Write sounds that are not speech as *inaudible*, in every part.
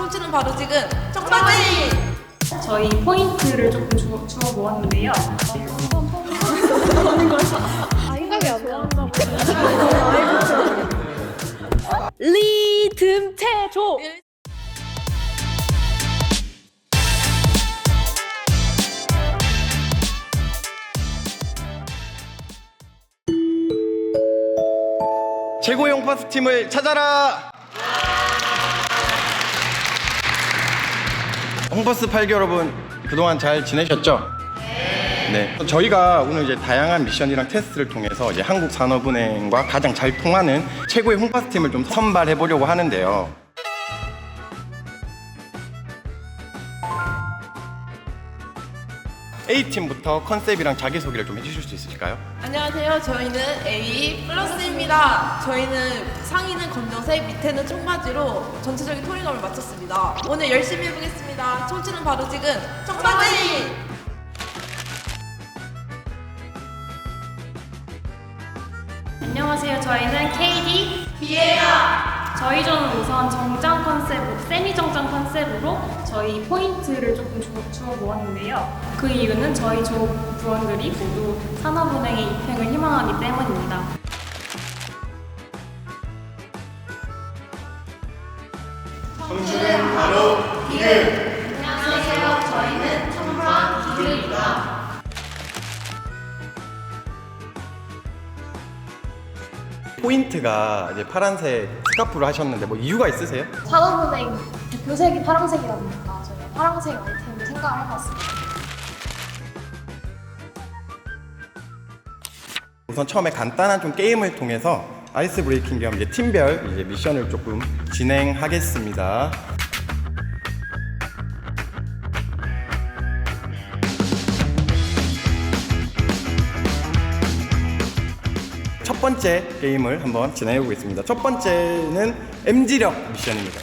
촌치는 바로 지금 청바지! 저희 포인트를 조금 주어, 주어 모았는데요. 리듬 체조 최고의 홍파스 팀을 찾아라! 홍파스 8기 여러분 그동안 잘 지내셨죠? 네. 저희가 오늘 이제 다양한 미션이랑 테스트를 통해서 이제 한국산업은행과 가장 잘 통하는 최고의 홍파스 팀을 좀 선발해 보려고 하는데요. A팀부터 컨셉이랑 자기소개를 좀 해주실 수 있으실까요? 안녕하세요. 저희는 A 플러스입니다. 저희는 상의는 검정색, 밑에는 청바지로 전체적인 통일감을 맞췄습니다. 오늘 열심히 해보겠습니다. 촌치는 바로 지금 청바지! 안녕하세요. 저희는 KD 비에요! 저희 조는 우선 정장 컨셉으로, 세미 정장 컨셉으로 저희 포인트를 조금 주, 주어 모았는데요. 그 이유는 저희 조 부원들이 모두 산업은행의 입행을 희망하기 때문입니다. 포인트가 이제 파란색 스카프를 하셨는데 뭐 이유가 있으세요? 산업은행 대표색이 파란색이다 보니까 저희가 파란색 아이템을 생각을 해봤습니다. 우선 처음에 간단한 좀 게임을 통해서 아이스 브레이킹 겸 이제 팀별 이제 미션을 조금 진행하겠습니다. 첫 번째 게임을 한번 진행해 보겠습니다. 첫 번째는 MG력 미션입니다.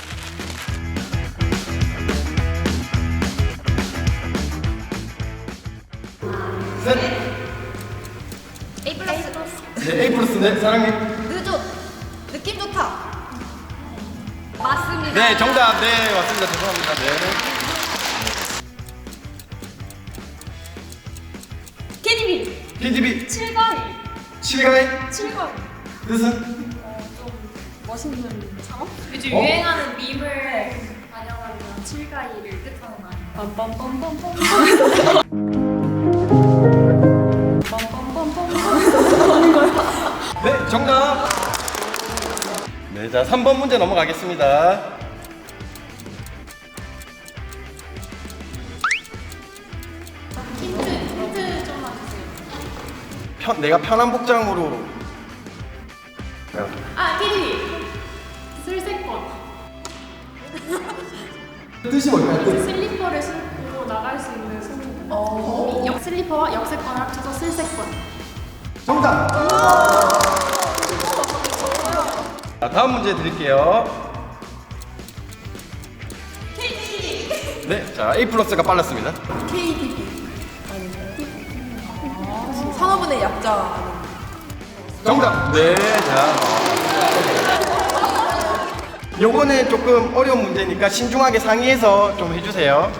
셋. A 플러스! 네, A 플러스 네, 사랑해. 느좋! 느낌 좋다! 네, 정답. 네, 맞습니다. 죄송합니다. 네. KDB PDB 7가위 7가의 7가위 뜻은? 멋있는 상업? 요즘 어? 유행하는 밈을 반영하는 7가위를 뜻하는 말. 빰빰빰빰빰. *laughs* 네, 정답. 네, 자, 3번 문제 넘어가겠습니다. 편, 내가 편한 복장으로 아, KDB 슬세권. 뜻이 뭘까요? 슬리퍼를 신고 나갈 수 있는 손. 역 슬리퍼와 역세권을 합쳐서 슬세권. 정답. 자, 다음 문제 드릴게요. 네, 자, A 플러스가 빨랐습니다. KDB. 산업은행 약자? 정답. 네, 자. 요거는 조금 어려운 문제니까 신중하게 상의해서 좀 해주세요.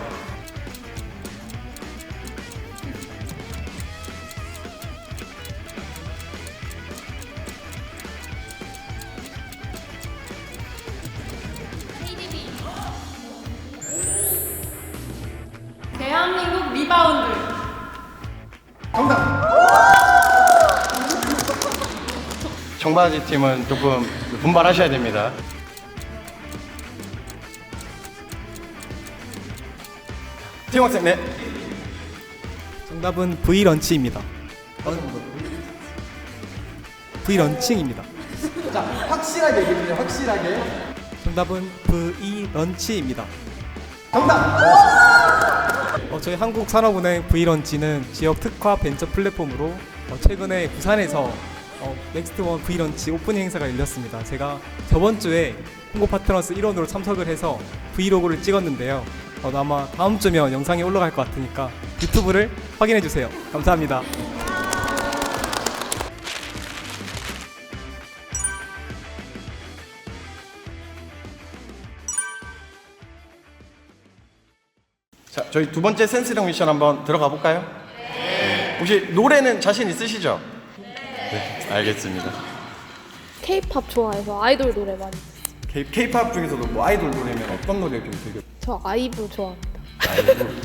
청바지 팀은 조금 분발하셔야 됩니다. 팀 학생 네. 정답은 V 런치입니다. V 런칭입니다. 자, 확실하게 얘기해 주세요. 확실하게. 정답은 V 런치입니다. 정답. 어, 저희 한국산업은행 V 런치는 지역 특화 벤처 플랫폼으로 어, 최근에 부산에서 어, 넥스트원 V 런치 오프닝 행사가 열렸습니다. 제가 저번 주에 홍보 파트너스 일원으로 참석을 해서 브이로그를 찍었는데요. 어, 아마 다음 주면 영상이 올라갈 것 같으니까 유튜브를 확인해 주세요. 감사합니다. 자, 저희 두 번째 센스력 미션 한번 들어가 볼까요? 네. 혹시 노래는 자신 있으시죠? 네, 알겠습니다. K-팝 좋아해서 아이돌 노래 많이. K, K-팝 중에서도 뭐 아이돌 노래면 어떤 노래 좀 되게 저 아이브 좋아합니다. 아이돌? *laughs*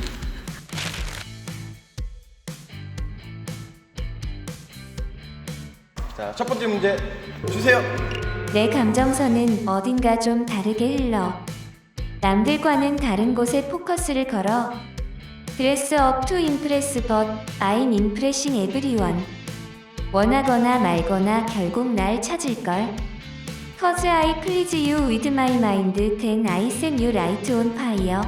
자, 첫 번째 문제 주세요. 내 감정선은 어딘가 좀 다르게 흘러. 남들과는 다른 곳에 포커스를 걸어. Dress up to impress but I'm impressing everyone. 원 하거나 말거나 결국 날 찾을걸. Cause I please you with my mind then I set you right on fire.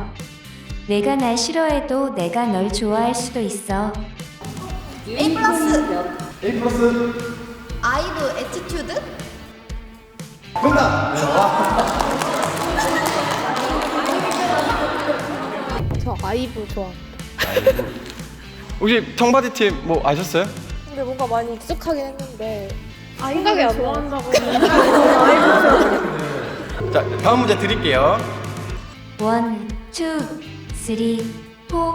내가 날 싫어해도 내가 널 좋아할 수도 있어. A 플러스 A 플러스 아이브 에티튜드? 정답. 저 아이브 좋아합니다. 혹시 청바지 팀뭐 아셨어요? 근데 뭔가 많이 익숙하긴 했는데 생각이 안 나. *laughs* 자, 다음 문제 드릴게요. One, two, three, four.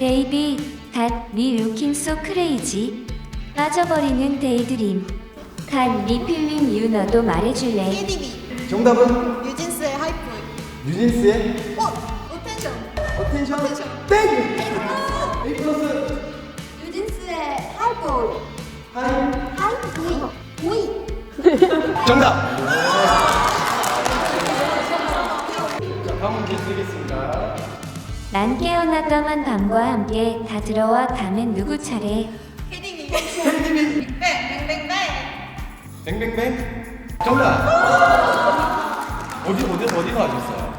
Baby, got me looking so crazy. 빠져버리는 데이드림. 간 리필링 유 너도 말해줄래? KDB 정답은 뉴진스의 하이프 뉴진스의 어! 어텐션 어텐션 어텐션. 땡! 하이 하이프 보이 정답! 자, 다음 문제 드리겠습니다. 난 깨어나 까만 밤과 함께 다 들어와 가면 누구 차례? KDB 빅뱅 뱅뱅뱅 뱅뱅뱅 정답! 어디, 어디, 어디서 하셨어요?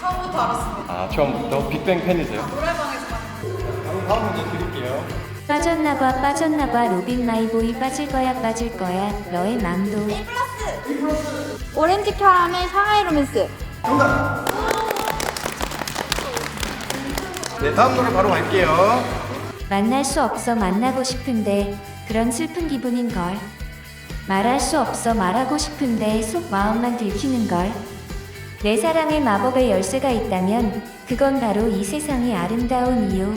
처음부터 알았습니다 아, 처음부터 빅뱅 팬이세요? 노래방에서 다음, 다음 문제 드릴게요. 빠졌나봐 빠졌나봐. 로빈 마이보이 빠질 거야 빠질 거야. 너의 맘도. 오렌지 캐러멜 상하이 로맨스. 네, 다음 노래 바로 갈게요. 만날 수 없어 만나고 싶은데 그런 슬픈 기분인 걸. 말할 수 없어 말하고 싶은데 속 마음만 들키는 걸. 내 사랑에 마법의 열쇠가 있다면 그건 바로 이 세상의 아름다운 이유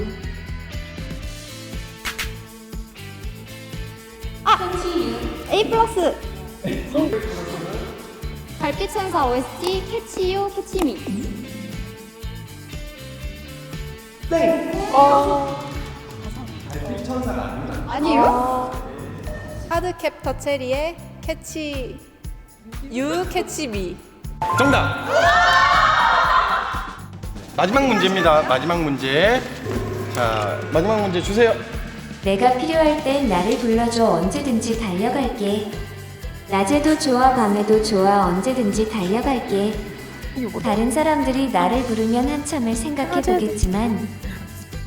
A 플러스 달빛 천사 OST 캐치유 캐치미 아니요? 하드캡터 체리의 캐치 유 캐치미. 정답! 마지막 문제입니다. 마지막 문제. 자, 마지막 문제 주세요. 내가 필요할 땐 나를 불러줘. 언제든지 달려갈게. 낮에도 좋아 밤에도 좋아. 언제든지 달려갈게. 다른 사람들이 나를 부르면 한참을 생각해 보겠지만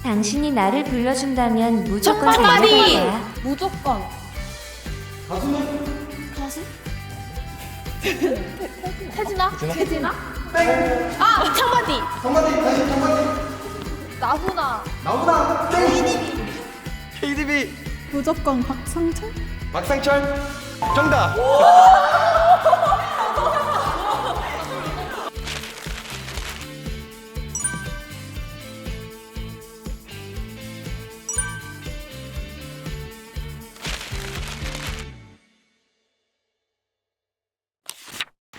당신이 나를 불러준다면 무조건 달려갈 거야. 무조건. *laughs* 태진아? 태진아? 아? 청바지. 정바디, 다시 정바디. 나훈아. 나보다 KDB 무조건 박상철 박상철 정답.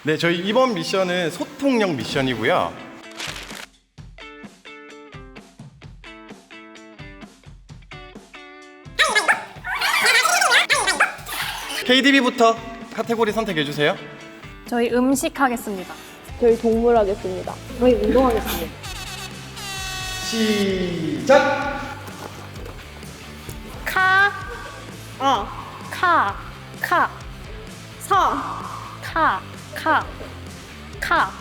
네, 저희 이번 미션은 소통력 미션이고요. KDB부터 카테고리 선택해 주세요. 저희 음식 하겠습니다. 저희 동물 하겠습니다. 저희 운동하겠습니다. 시작. 카, 아, 카, 카, 사, 카, 카, 카,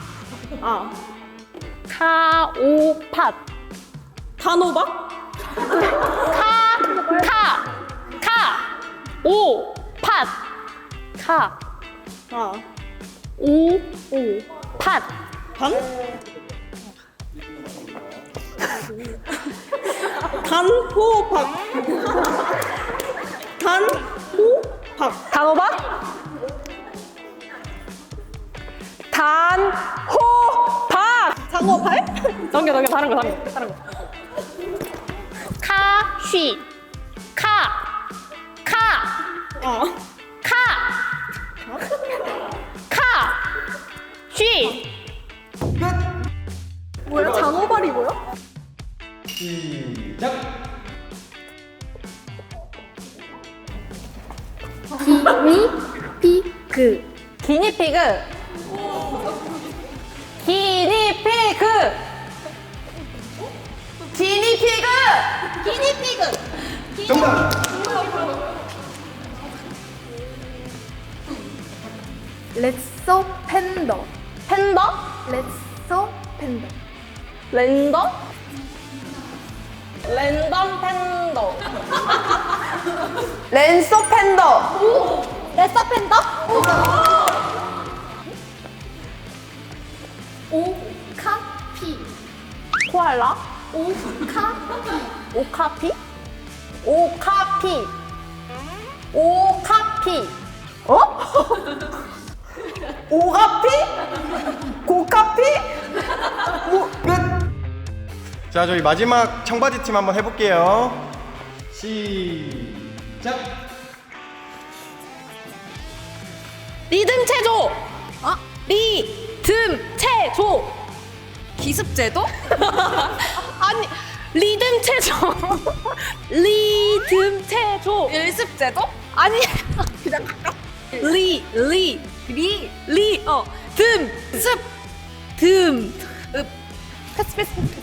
아, 카오팟, 단호박? 카, 카, 카, 아, 오, 오, 팟, 단? 단호박. 단호박. 단호박, 단호박, 장어발? 넘겨 넘겨 다른 거 다른 거 다른 거. 카 쉬 카 카. 어. 카. 카. 쉬. 뭐야? 장어발이 뭐야? 시작. 피그. 기니피그. 기니피그. 기니피그. 기니피그. 정답. 렛소 팬더. 팬더? 렛소 팬더. 랜덤? 랜덤 팬더. *laughs* 랜서 팬더. 랜서 팬더? 오카피. 코알라? 오카피. 오카피? 오카피. 오카피. 어? *laughs* 오가피? 고카피? 자, 저희 마지막 청바지 팀 한번 해볼게요. 시작. 리듬 체조. 아, 리듬 체조. 기습제도? *laughs* 아니, 리듬 체조. *laughs* 리듬 체조. 연습제도? 아니, *laughs* 그냥 리, 리, 리, 리, 어, 듬, 습, 듬, 읍. 패스, 패스, 패스.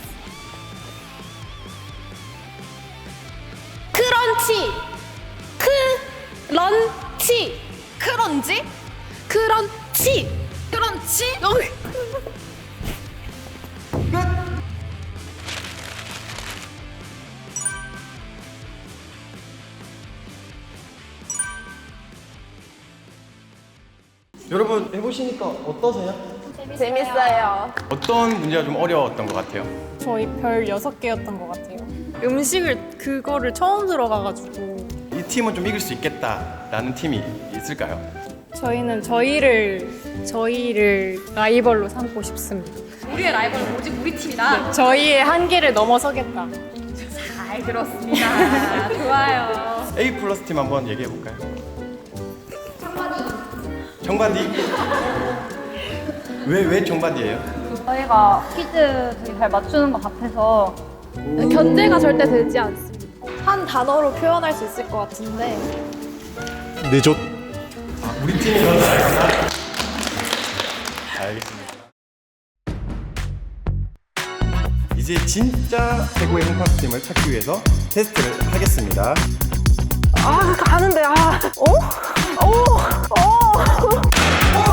크런치. 크런치. 크런지? 크런치. 크런치? 여러분 해보시니까 어떠세요? 재밌어요. 어떤 문제가 좀 어려웠던 것 같아요? 저희 별 여섯 개였던 것 같아요. 음식을 그거를 처음 들어가가지고 이 팀은 좀 이길 수 있겠다라는 팀이 있을까요? 저희는 저희를 저희를 라이벌로 삼고 싶습니다. 우리의 라이벌은 오직 우리 팀이다. 저희의 한계를 넘어서겠다. 잘 들었습니다. 좋아요. A 플러스 팀 한번 얘기해 볼까요? 정바디? 왜, 왜 정바디예요? 저희가 퀴즈 되게 잘 맞추는 것 같아서 견제가 절대 되지 않습니다. 한 단어로 표현할 수 있을 것 같은데 내조 우리 팀이 더 잘한다. 알겠습니다. 이제 진짜 최고의 홍파스 팀을 찾기 위해서 테스트를 하겠습니다. 아 가는데 아 어? 어? 어? 어?